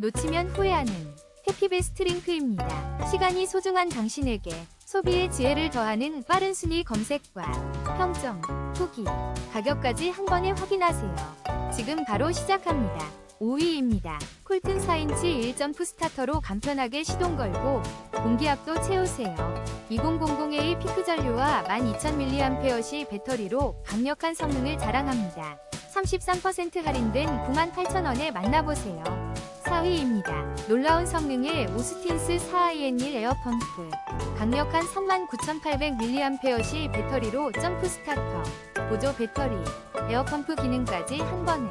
놓치면 후회하는 해피베스트 링크입니다. 시간이 소중한 당신에게 소비의 지혜를 더하는 빠른 순위 검색과 평점, 후기, 가격까지 한 번에 확인하세요. 지금 바로 시작합니다. 5위입니다. 콜튼 4인치 1점프 스타터로 간편하게 시동 걸고 공기압도 채우세요. 2000A 피크 전류와 12000mAh 배터리로 강력한 성능을 자랑합니다. 33% 할인된 98,000원에 만나보세요. 4위입니다. 놀라운 성능의 오스틴스 4IN1 에어펌프. 강력한 39,800mAh 배터리로 점프 스타터, 보조 배터리, 에어펌프 기능까지 한 번에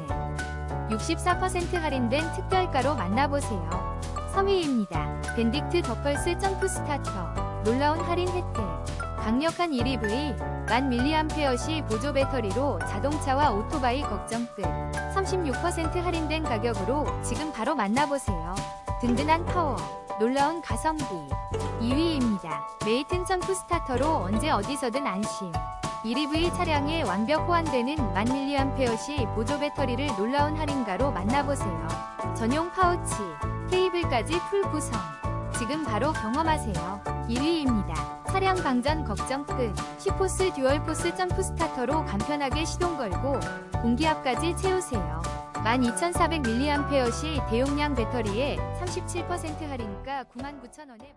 64% 할인된 특별가로 만나보세요. 3위입니다. 벤딕트 더펄스 점프 스타터. 놀라운 할인 혜택. 강력한 1EV 1000mAh 보조 배터리로 자동차와 오토바이 걱정 끝. 36% 할인된 가격으로 지금 바로 만나보세요. 든든한 파워, 놀라운 가성비. 2위입니다. 메이튼 점프 스타터로 언제 어디서든 안심. 1EV 차량에 완벽 호환되는 1000mAh 보조 배터리를 놀라운 할인가로 만나보세요. 전용 파우치, 케이블까지 풀 구성. 지금 바로 경험하세요. 1위입니다. 차량 방전 걱정 끝. 시포스 듀얼포스 점프 스타터로 간편하게 시동 걸고 공기압까지 채우세요. 12,400mAh 대용량 배터리에 37% 할인가 99,000원에